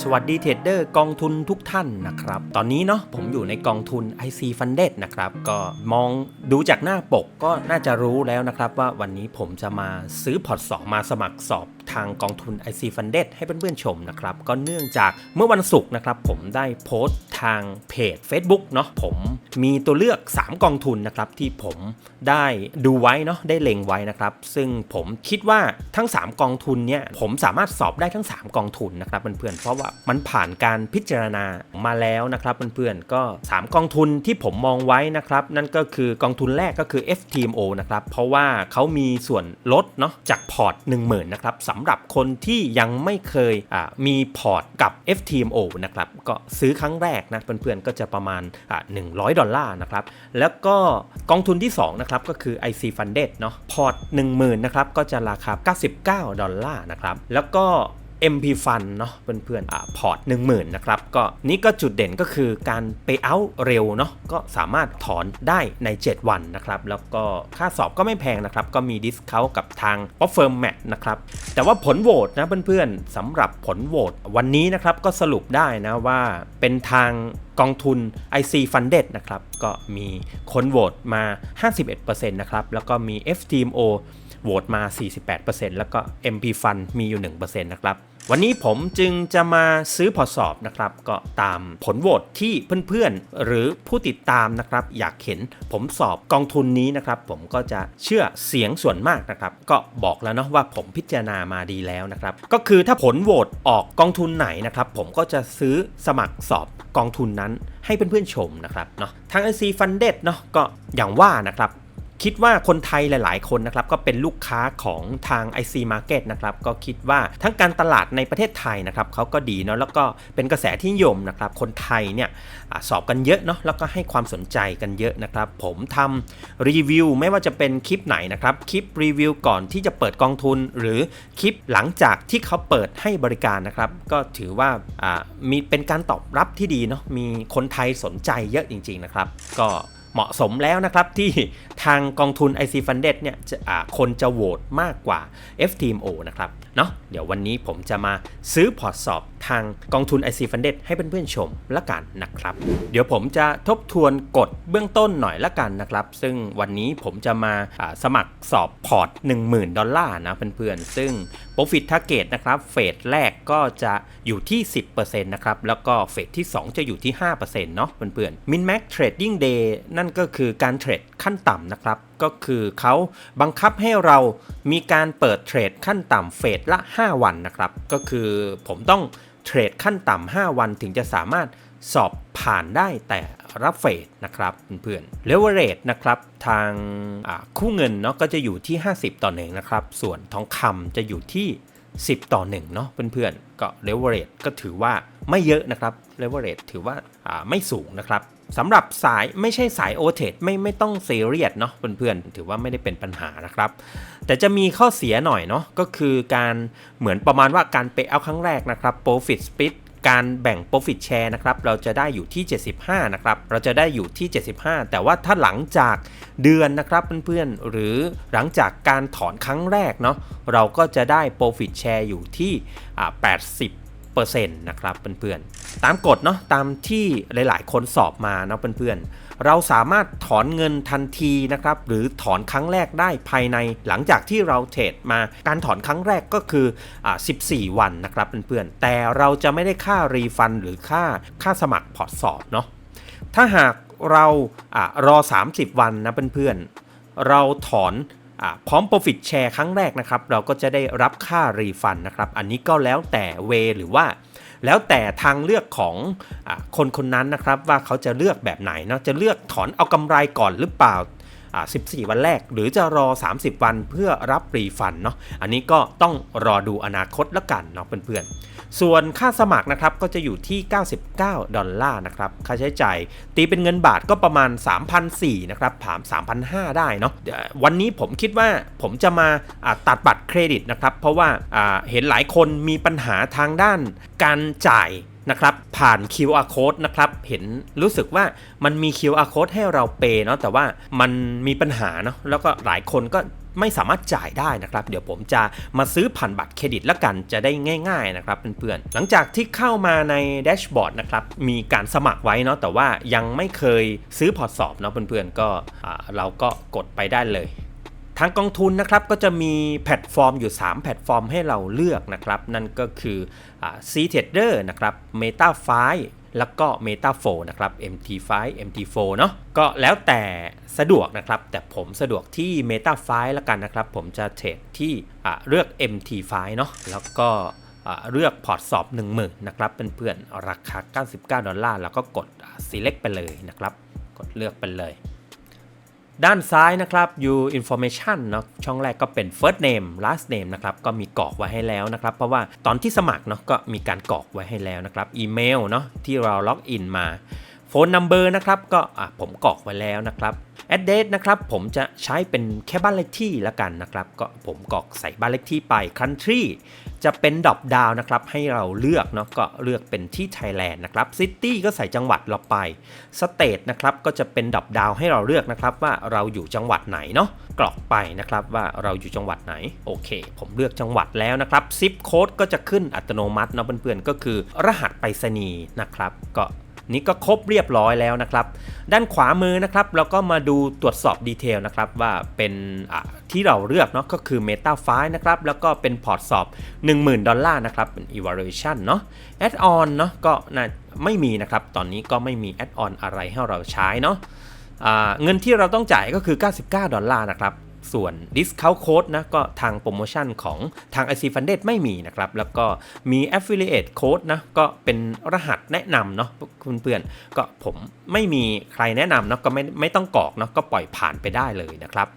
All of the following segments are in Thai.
สวัสดีเทรดเดอร์กองทุนทุกท่านนะครับ ตอนนี้เนาะผมอยู่ในกองทุน IC Funded นะครับ ก็มองดูจากหน้าปกก็น่าจะรู้แล้วนะครับว่าวันนี้ผมจะมาซื้อพอร์ตสองมาสมัครสอบทางกองทุน IC Funded ให้เพื่อนๆชมนะครับ ก็เนื่องจากเมื่อวันศุกร์นะครับ ผมได้โพสต์ทางเพจ Facebook เนาะผมมีตัวเลือก 3 กองทุนนะครับ ที่ผมได้ดูไว้เนาะได้เล็งไว้นะครับ ซึ่งผมคิดว่าทั้ง 3 กองทุนเนี่ยผมสามารถสอบได้ทั้ง 3 กองทุนนะครับเพื่อนๆเพราะว่ามันผ่านการพิจารณามาแล้วนะครับเพื่อนๆก็ 3 กองทุนที่ผมมองไว้นะครับนั่นก็คือกองทุนแรกก็คือ FTMO นะครับเพราะว่าเขามีส่วนลดเนาะจากพอร์ต 10,000นะครับสำหรับคนที่ยังไม่เคยมีพอร์ตกับ FTMO นะครับก็ซื้อครั้งแรกนะเพื่อนๆ ก็จะประมาณ 100 ดอลลาร์นะครับแล้วก็กองทุนที่2นะครับก็คือ IC Funded เนาะพอร์ต 10,000นะครับก็จะราคา 99 ดอลลาร์นะครับแล้วก็ MP Fund เนาะเพื่อนๆอ่าพอร์ต10,000นะครับก็นี่ก็จุดเด่นก็คือการไปเอาเร็วเนาะก็สามารถถอนได้ใน 7 วันนะครับแล้วก็ค่าสอบก็ไม่แพงนะครับก็มีดิสเคากับทาง p o f i r m Match นะครับแต่ว่าผลโหวตนะเพื่อนๆสำหรับผลโหวตวันนี้นะครับก็สรุปได้นะว่าเป็นทางกองทุน IC Funded นะครับก็มีคนโหวตมา 51%นะครับแล้วก็มี FTMO โหวตมา 48%แล้วก็ MP Fund มีอยู่ 1%นะครับ วันนี้ผมจึงจะมาซื้อพอสอบนะครับ ก็ตามผลโหวตที่เพื่อนๆ หรือผู้ติดตามนะครับ อยากเห็นผมสอบกองทุนนี้นะครับ ผมก็จะเชื่อเสียงส่วนมากนะครับ ก็บอกแล้วเนาะว่าผมพิจารณามาดีแล้วนะครับ ก็คือถ้าผลโหวตออกกองทุนไหนนะครับ ผมก็จะซื้อสมัครสอบกองทุนนั้นให้เพื่อนๆชมนะครับเนาะทาง IC Funded เนาะก็อย่างว่านะครับ คิดว่าคนไทยหลาย ๆ คนนะครับก็เป็นลูกค้าของทาง IC Market นะครับก็คิดว่าทั้งการตลาดในประเทศไทยนะครับเขาก็ดีเนาะแล้วก็เป็นกระแสที่นิยมนะครับคนไทยเนี่ยอสอบกันเยอะเนาะแล้วก็ให้ความสนใจกันเยอะนะครับ ผมทำรีวิวไม่ว่าจะเป็นคลิปไหนนะครับคลิปรีวิวก่อนที่จะเปิดกองทุน หรือคลิปหลังจากที่เขาเปิดให้บริการนะครับ ก็ถือว่ามีเป็นการตอบรับที่ดีเนาะมีคนไทยสนใจเยอะจริง ๆ นะครับ ก็ เหมาะสมแล้วนะครับ ที่ทางกองทุน IC Funded เนี่ยคนจะโหวตมากกว่า FTMO นะครับ เนาะเดี๋ยววันนี้ผมจะมาซื้อพอร์ตสอบทางกองทุน IC Funded ให้เพื่อนๆชมละกันนะครับ เดี๋ยวผมจะทบทวนกฎเบื้องต้นหน่อยละกันนะครับ ซึ่งวันนี้ผมจะมาสมัครสอบพอร์ต 10,000 ดอลลาร์นะเพื่อนๆ ซึ่ง Profit Target นะครับ เฟสแรกก็จะอยู่ที่ 10%นะครับ แล้วก็เฟสที่ 2 จะอยู่ที่ 5%เนาะเพื่อนๆ Min Max Trading Day นั่นก็คือการเทรดขั้นต่ำนะครับ ก็คือเขาบังคับให้เรามีการเปิดเทรดขั้นต่ำเฟสละ 5 วันนะครับ ก็คือผมต้องเทรดขั้นต่ำ5วันถึงจะสามารถสอบผ่านได้แต่รับเฟสนะครับเพื่อนๆเลเวอเรจนะครับทางคู่เงินเนาะก็จะอยู่ที่ 50 ต่อหนึ่งนะครับ ส่วนทองคำจะอยู่ที่ 10 ต่อ1เนาะเพื่อนๆก็เลเวอเรจก็ถือว่าไม่เยอะนะครับเลเวอเรจถือว่าไม่สูงนะครับ สำหรับสายไม่ใช่สายโอเทไม่ไม่ต้องเซเรียสเนาะเพื่อนๆ ถือว่าไม่ได้เป็นปัญหานะครับ แต่จะมีข้อเสียหน่อยเนาะก็คือการเหมือนประมาณว่าการไปเอาครั้งแรกนะครับ profit split การแบ่ง profit share นะครับ เราจะได้อยู่ที่ 75 นะครับ เราจะได้อยู่ที่ 75 แต่ว่าถ้าหลังจากเดือนนะครับเพื่อนๆ หรือหลังจากการถอนครั้งแรกเนาะ เราก็จะได้ profit share อยู่ที่ 80 0นะครับเพื่อนๆ ตามกฎเนาะตามที่หลายๆ คนสอบมาเนาะเพื่อนๆ เราสามารถถอนเงินทันทีนะครับหรือถอนครั้งแรกได้ภายในหลังจากที่เราเทรดมาการถอนครั้งแรกก็คืออ14 วันนะครับเพื่อนๆ แต่เราจะไม่ได้ค่ารีฟันหรือค่าค่าสมัครพอร์ตสอบเนาะถ้าหากเราอรอ 30 วันนะเพื่อนๆ เราถอน พร้อม Profit Share ครั้งแรกนะครับ เราก็จะได้รับค่ารีฟันนะครับ อันนี้ก็แล้วแต่เวหรือว่า แล้วแต่ทางเลือกของอคนคนนั้นนะครับ ว่าเขาจะเลือกแบบไหนเนาะจะเลือกถอนเอากำไรก่อนหรือเปล่า 14 วันแรก หรือจะรอ 30 วันเพื่อรับรีฟันเนาะอันนี้ก็ต้องรอดูอนาคตแล้วกันเนาะเพื่อนๆ ส่วนค่าสมัครนะครับก็จะอยู่ที่ 99 ดอลลาร์นะครับ ค่าใช้จ่ายตีเป็นเงินบาทก็ประมาณ3,400นะครับถาม3,500ได้เนาะวันนี้ผมคิดว่าผมจะมาตัดบัตรเครดิตนะครับ เพราะว่าเห็นหลายคนมีปัญหาทางด้านการจ่ายนะครับผ่าน QR code นะครับเห็นรู้สึกว่ามันมี QR code ให้เราเปย์เนาะแต่ว่ามันมีปัญหาเนาะแล้วก็หลายคนก็ ไม่สามารถจ่ายได้นะครับ เดี๋ยวผมจะมาซื้อผ่านบัตรเครดิตละกันจะได้ง่ายๆนะครับเพื่อนๆหลังจากที่เข้ามาในแดชบอร์ดนะครับมีการสมัครไว้เนาะแต่ว่ายังไม่เคยซื้อพอร์ตสอบเนาะเพื่อนๆก็เราก็กดไปได้เลยทางกองทุนนะครับก็จะมีแพลตฟอร์มอยู่ 3 แพลตฟอร์มให้เราเลือกนะครับ นั่นก็คือ c t a d e r นะครับ MetaFi แล้วก็ Meta 4นะครับ MT5 MT4 เนาะก็แล้วแต่สะดวกนะครับ แต่ผมสะดวกที่ MetaFi แล้วกันนะครับ ผมจะเทรดที่เลือก MT5 เนาะแล้วก็เลือกพอร์ตสอบ 10,000นะครับเพื่อนๆราคา 99 ดอลลาร์ แล้วก็กด select ไปเลยนะครับ กดเลือกไปเลย ด้านซ้ายนะครับ you information เนาะช่องแรกก็เป็น first name last name นะครับก็มีกรอกไว้ให้แล้วนะครับ เพราะว่าตอนที่สมัครเนาะก็มีการกรอกไว้ให้แล้วนะครับอีเมลเนาะที่เราล็อกอินมา โฟนนัมเบอร์นะครับก็ผมกรอกไว้แล้วนะครับ address นะครับผมจะใช้เป็นแค่บ้านเลขที่ล้วกันนะครับ ก็ผมกรอกใส่บ้านเลขที่ไป country จะเป็นดอปดาวนะครับให้เราเลือกเนาะก็เลือกเป็นที่ Thailand นะครับ City ก็ใส่จังหวัดเราไป State นะครับก็จะเป็นดอปดาวให้เราเลือกนะครับว่าเราอยู่จังหวัดไหนเนาะกรอกไปนะครับว่าเราอยู่จังหวัดไหนโอเค ผมเลือกจังหวัดแล้วนะครับซิปโค้ดก็จะขึ้นอัตโนมัติเนาะเพื่อนๆก็คือรหัสไปรษณีย์นะครับก็ นี่ก็ครบเรียบร้อยแล้วนะครับ ด้านขวามือนะครับเราก็มาดูตรวจสอบดีเทลนะครับว่าเป็นที่เราเลือกเนาะก็คือ Meta f i นะครับแล้วก็เป็นพอร์ตสอบ 10,000 ดอลลาร์นะครับเป็น evaluation เนาะ add on เนาะก็น่าไม่มีนะครับตอนนี้ก็ไม่มี add on อะไรให้เราใช้เนาะเงินที่เราต้องจ่ายก็คือ 99 ดอลลาร์นะครับ ส่วน Discount Code นะก็ทางโปรโมชั่นของทาง IC Funded ไม่มีนะครับ แล้วก็มี Affiliate Code นะก็เป็นรหัสแนะนำเนาะคุณเพื่อนก็ผมไม่มีใครแนะนำเนาะก็ไม่ไม่ต้องกรอกเนาะก็ปล่อยผ่านไปได้เลยนะครับ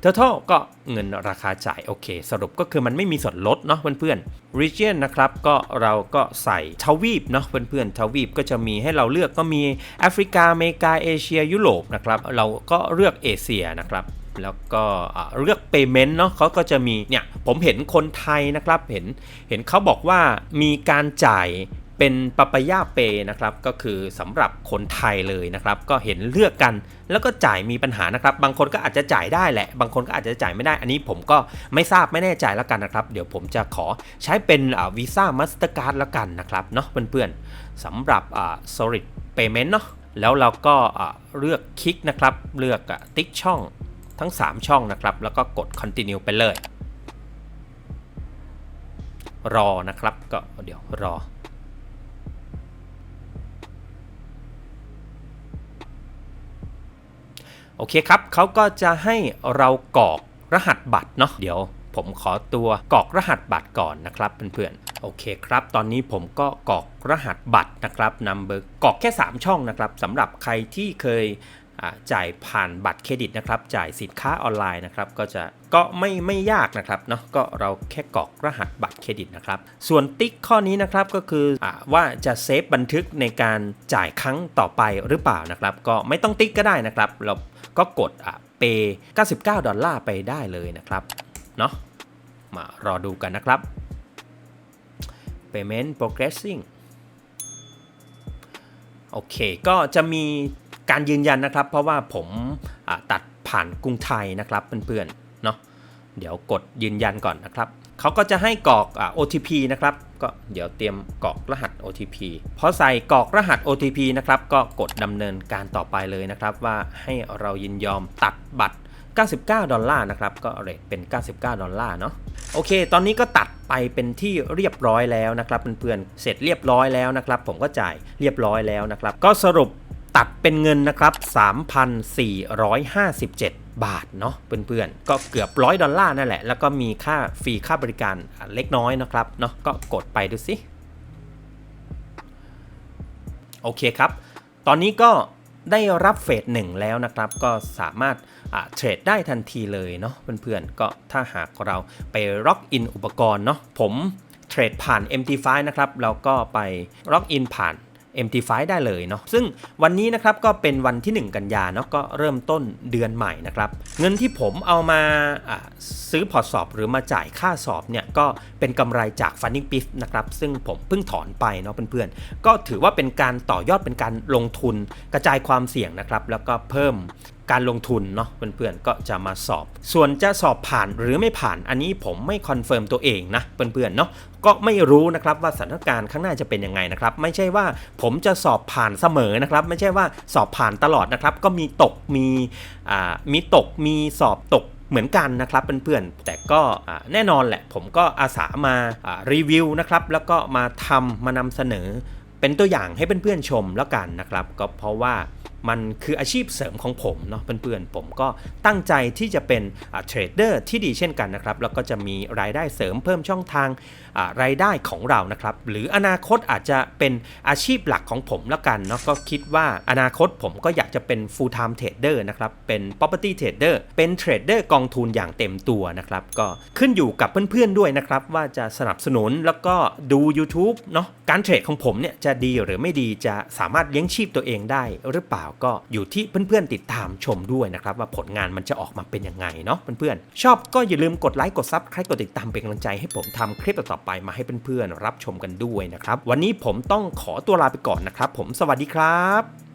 เทอร์ก็เงินราคาจ่ายโอเค สรุปก็คือมันไม่มีส่วนลดเนาะเพื่อนๆ region นะครับก็เราก็ใส่ทวีปเนาะเพื่อนๆทวีปก็จะมีให้เราเลือกก็มีแอฟริกาอเมริกาเอเชียยุโรปนะครับเราก็เลือกเอเชียนะครับ แล้วก็เลือก payment เนาะเขาก็จะมีเนี่ยผมเห็นคนไทยนะครับเห็นเห็นเขาบอกว่ามีการจ่ายเป็นปปายาเปนะครับก็คือสำหรับคนไทยเลยนะครับ ก็เห็นเลือกกันแล้วก็จ่ายมีปัญหานะครับ บางคนก็อาจจะจ่ายได้แหละ บางคนก็อาจจะจ่ายไม่ได้ อันนี้ผมก็ไม่ทราบไม่แน่ใจแล้วกันนะครับ เดี๋ยวผมจะขอใช้เป็นวีซ่ามาสเตอร์การ์ดแล้วกันนะครับเนาะเพื่อนๆสำหรับ solid payment เนาะแล้วเราก็เลือกคลิกนะครับ เลือกติ๊กช่อง ทั้ง 3 ช่องนะครับ แล้วก็กด continue ไปเลย รอนะครับก็เดี๋ยวรอ โอเคครับเขาก็จะให้เรากรอกรหัสบัตรเนาะเดี๋ยวผมขอตัวกรอกรหัสบัตรก่อนนะครับเพื่อนๆโอเคครับ ตอนนี้ผมก็กรอกรหัสบัตรนะครับนำเบอร์กรอกแค่ 3 ช่องนะครับสำหรับใครที่เคย จ่ายผ่านบัตรเครดิตนะครับ จ่ายสินค้าออนไลน์นะครับ ก็จะก็ไม่ไม่ยากนะครับเนาะก็เราแค่กรอกรหัสบัตรเครดิตนะครับ ส่วนติ๊กข้อนี้นะครับก็คืออว่าจะเซฟบันทึกในการจ่ายครั้งต่อไปหรือเปล่านะครับ ก็ไม่ต้องติ๊กก็ได้นะครับ เราก็กดเปย์99 ดอลลาร์ไปได้เลยนะครับเนาะมารอดูกันนะครับ payment progressing โอเค ก็จะมี การยืนยันนะครับ เพราะว่าผมตัดผ่านกรุงไทยนะครับเพื่อนๆเนาะเดี๋ยวกดยืนยันก่อนนะครับเขาก็จะให้กรอก OTP นะครับ ก็เดี๋ยวเตรียมกรอกรหัส OTP พอใส่กรอกรหัส OTP นะครับ ก็กดดำเนินการต่อไปเลยนะครับ ว่าให้เรายินยอมตัดบัตร 99 ดอลลาร์นะครับ ก็เรทเป็น 99 ดอลลาร์เนาะ โอเค ตอนนี้ก็ตัดไปเป็นที่เรียบร้อยแล้วนะครับเพื่อนๆ เสร็จเรียบร้อยแล้วนะครับ ผมก็จ่ายเรียบร้อยแล้วนะครับ ก็สรุป ตัดเป็นเงินนะครับ 3,457 บาทเนาะเพื่อนๆ ก็เกือบร้อยดอลลาร์นั่นแหละ แล้วก็มีค่าฟรีค่าบริการเล็กน้อยนะครับเนาะก็กดไปดูสิโอเคครับ ตอนนี้ก็ได้รับเฟสหนึ่งแล้วนะครับ ก็สามารถเทรดได้ทันทีเลยเนาะเพื่อนๆ ก็ถ้าหากเราไปล็อกอินอุปกรณ์เนาะผมเทรดผ่าน MT5 นะครับ เราก็ไปล็อกอินผ่าน MT5 ได้เลยเนาะซึ่งวันนี้นะครับก็เป็นวันที่ 1 กันยาเนาะก็เริ่มต้นเดือนใหม่นะครับ เงินที่ผมเอามาซื้อพอร์ตสอบหรือมาจ่ายค่าสอบเนี่ยก็เป็นกำไรจาก Funding p i f นะครับซึ่งผมเพิ่งถอนไปเนาะเพื่อนๆ ก็ถือว่าเป็นการต่อยอดเป็นการลงทุนกระจายความเสี่ยงนะครับแล้วก็เพิ่มการลงทุนเนาะเพื่อนๆก็จะมาสอบ ส่วนจะสอบผ่านหรือไม่ผ่านอันนี้ผมไม่คอนเฟิร์มตัวเองนะเพื่อนๆเนาะก็ไม่รู้นะครับว่าสถานการณ์ข้างหน้าจะเป็นยังไงนะครับไม่ใช่ว่าผมจะสอบผ่านเสมอนะครับ ไม่ใช่ว่าสอบผ่านตลอดนะครับ ก็มีตกมีอ่ามีตกมีสอบตกเหมือนกันนะครับเพื่อนๆแต่ก็แน่นอนแหละผมก็อาสามารีวิวนะครับแล้วก็มาทำมานำเสนอเป็นตัวอย่างให้เพื่อนๆชมแล้วกันนะครับ ก็เพราะว่า มันคืออาชีพเสริมของผมเนาะเพื่อนๆ ผมก็ตั้งใจที่จะเป็นเทรดเดอร์ที่ดีเช่นกันนะครับ แล้วก็จะมีรายได้เสริมเพิ่มช่องทางรายได้ของเรานะครับ หรืออนาคตอาจจะเป็นอาชีพหลักของผมแล้วกันเนาะก็คิดว่าอนาคตผมก็อยากจะเป็น full time trader นะครับ เป็น property trader เป็นเทรดเดอร์กองทุนอย่างเต็มตัวนะครับ ก็ขึ้นอยู่กับเพื่อนๆด้วยนะครับว่าจะสนับสนุนแล้วก็ดู YouTube เนาะการเทรดของผมเนี่ยจะดีหรือไม่ดีจะสามารถเลี้ยงชีพตัวเองได้หรือเปล่าก็อยู่ที่เพื่อนๆติดตามชมด้วยนะครับว่าผลงานมันจะออกมาเป็นยังไงเนาะเพื่อนๆชอบก็อย่าลืมกดไลค์กดซับใครกดติดตามเป็นกำลังใจให้ผมทำคลิปต่อไปมาให้เพื่อนๆรับชมกันด้วยนะครับวันนี้ผมต้องขอตัวลาไปก่อนนะครับ ผมสวัสดีครับ